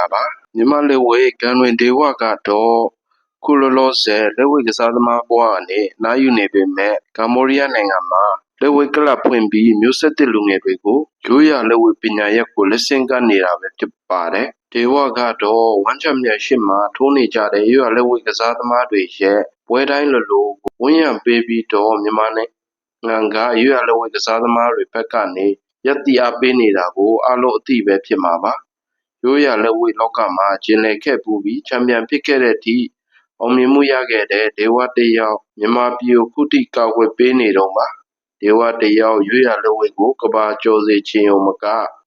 လာပါမြန်မာလက်ဝဲကန်တွင်ဒေဝကတော့ခုလောလောဆယ်လက်ဝဲကစားသမားဘဝနဲ့နားယူနေပေမဲ့ကမ္ဘောဒီးယားနိုင်ငံမှာလက်ဝဲကလပ်ဖွင့်ပြီးမျိုးဆက်သစ်လူငယ်တွေကိုရိုးရာလက်ဝဲပညာရပ်ကိုလက်ဆင့်ကမ်းနေတာပဲဖြစ်ပါတယ်ဒေဝကတော့ဝမ်းချမြတ်ရှိမှထိုးနေကြတဲ့ရိုးရာလက်ဝဲကစားသမားတွေရဲ့ပွဲတိုင်းလိုလိုဝန်းရံပေးပြီးတော့မြန်မာနိုင်ငံကရိုးရာလက်ဝဲကစားသမားတွေဘက်ကနေရက်တီအားပေးနေတာကိုအလုံးအသိပဲဖြစ်မှာပါ ရိုးရာလက်ဝဲလောကမှာ ကျင်လည်ခဲ့ပူပြီး ချန်ပီယံဖြစ်ခဲ့တဲ့အထိ အောင်မြင်မှုရခဲ့တဲ့ ဒေဝတယောက် မြန်မာပြည်ကို ခုထိကာကွယ်ပေးနေတော့ပါ ဒေဝတယောက်ရွေးရလက်ဝဲကိုကဘာကျော်စေခြင်းုံမက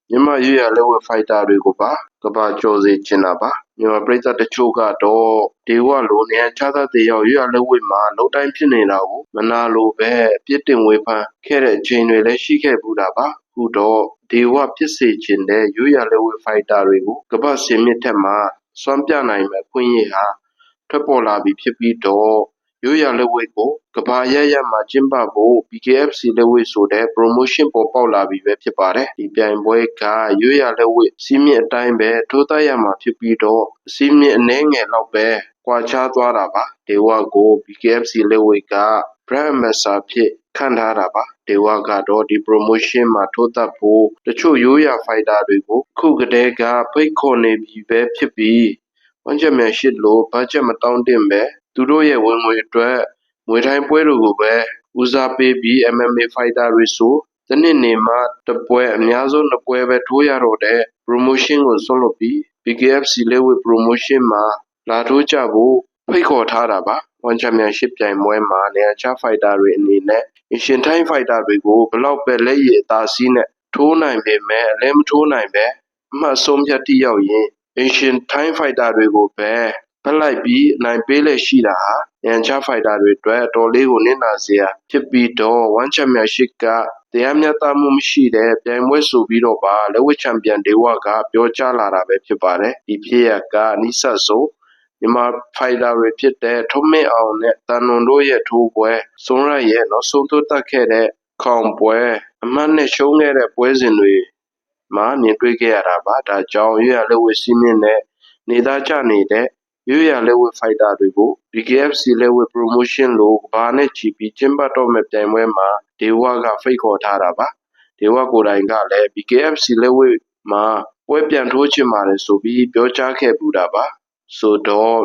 မြန်မာရွေးရလက်ဝဲဖိုက်တာတွေကိုပါကဘာကျော်စေချင်တာပါ မြန်မာပြည်သက်တချို့ကတော့ ဒေဝလိုနေရာခြားသားတယောက်ရွေးရလက်ဝဲမှာ လုံးတိုင်းဖြစ်နေတာကို မနာလိုပဲပြစ်တင်ဝေဖန်ခဲ့တဲ့အချိန်တွေလည်း ရှိခဲ့ဘူးတာပါ ခုတော့ ဒေဝဖြစ်စေခြင်းတဲ့ရွေးရလက်ဝဲဖိုက်တာတွေကိုကဘာစင်မြစ်ထက်မှာစွမ်းပြနိုင်မဲ့ခွင့်ရဟာထွက်ပေါ်လာပြီးဖြစ်ပြီးတော့ရိုးရာလက်ဝဲကိုကဘာရရမှာကျင်းပဖို့ BKFC လက်ဝဲဆိုတဲ့ promotion ပေါ်ပေါက်လာပြီးပဲဖြစ်ပါတယ်ဒီပြိုင်ပွဲကရိုးရာလက်ဝဲစီးမြင့်အတိုင်းပဲထိုးသားရမှာဖြစ်ပြီးတော့စီးမြင့်အနှဲငယ်တော့ပဲကွာခြားသွားတာပါဒေဝကို BKFC လက်ဝဲက brand ambassador ဖြစ်ခံထားတာပါ ဒေဝကတော့ ဒီ promotion မှာ ထိုးသက်ဖို့တချို့ရိုးရာ fighter တွေကို ခုကတည်းက ဖိတ်ခေါ်နေပြီပဲဖြစ်ပြီး ဝမ်းချက်မြန်ရှိလို့ဘတ်ဂျက်မတောင်းတင်ပဲသူတို့ရဲ့ဝင်ငွေအတွက်ငွေထိုင်းပွဲတွေကိုပဲ ဦးစားပေးပြီး MMA fighter တွေဆို တနစ်နေမှာတပွဲ အများဆုံး နှစ်ပွဲပဲ ထိုးရတော့တဲ့ promotion ကိုဆွလုပ်ပြီး BKFC လက်ဝဲ promotion မှာ လာထိုးကြဖို့ ဖိတ်ခေါ်ထားတာပါ ဝန်ချမြန်ရှစ်ပြိုင်ပွဲမှာ နေရာချဖိုက်တာတွေအနေနဲ့အရှင်ထိုင်းဖိုက်တာတွေကိုဘလောက်ပဲ လက်ရည်အသာစီးနဲ့ ထိုးနိုင်ပေမဲ့အလဲမထိုးနိုင်ပဲအမှတ်ဆုံးဖြတ်တိရောက်ရင်အရှင်ထိုင်းဖိုက်တာတွေကိုပဲဖက်လိုက်ပြီးနိုင်ပေးလက်ရှိတာဟာရန်ချဖိုက်တာတွေအတွက် အတော်လေးကို နစ်နာစရာဖြစ်ပြီးတော့ဝမ်ချန်ပီယံရှစ်ကတရားမျှတမှုမရှိတဲ့ ပြိုင်ပွဲဆိုပြီးတော့ပါ လက်ဝဲချန်ပီယံဒေဝက ပြောကြားလာတာပဲဖြစ်ပါတယ် ဒီဖြစ်ရကနိဆတ်ဆို မြန်မာဖိုင်တာတွေဖြစ်တဲ့ထုံးမင်းအောင်နဲ့တန်နွန်တို့ရဲ့ထိုးပွဲစွန်ရရဲ့နောက်ဆုံးထိုးတက်ခဲ့တဲ့ခေါင်ပွဲအမှတ်နဲ့ရှုံးခဲ့တဲ့ပွဲစဉ်တွေမှာမြင်တွေ့ခဲ့ရတာပါဒါကြောင့်ရွရလက်ဝဲစီးမြင့်တဲ့နေသားကြနေတဲ့ရွရလက်ဝဲဖိုက်တာတွေကို BKFC လက်ဝဲ promotion လို့ဘာနဲ့ချီပြီးကျင်းပတော့မဲ့ပြိုင်ပွဲမှာဒေဝကဖိတ်ခေါ်ထားတာပါဒေဝကိုယ်တိုင်ကလည်း BKFC လက်ဝဲမှာပွဲပြန်ထိုးချင်ပါတယ်ဆိုပြီးပြောကြားခဲ့ပူတာပါ ဆိုတော့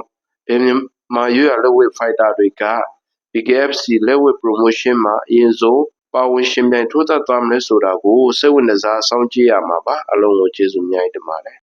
ဘယ်မှာရွရလက်ဝဲဖိုက်တာတွေက BKFC လက်ဝဲ promotion မှာ အရင်ဆုံးပါဝင်ရှင်ပြိုင်ထိုးသက်သွားမလဲဆိုတာကို စိတ်ဝင်စား စောင့်ကြည့်ရမှာပါအလုံးကို ကျေးဇူးများတင်ပါတယ်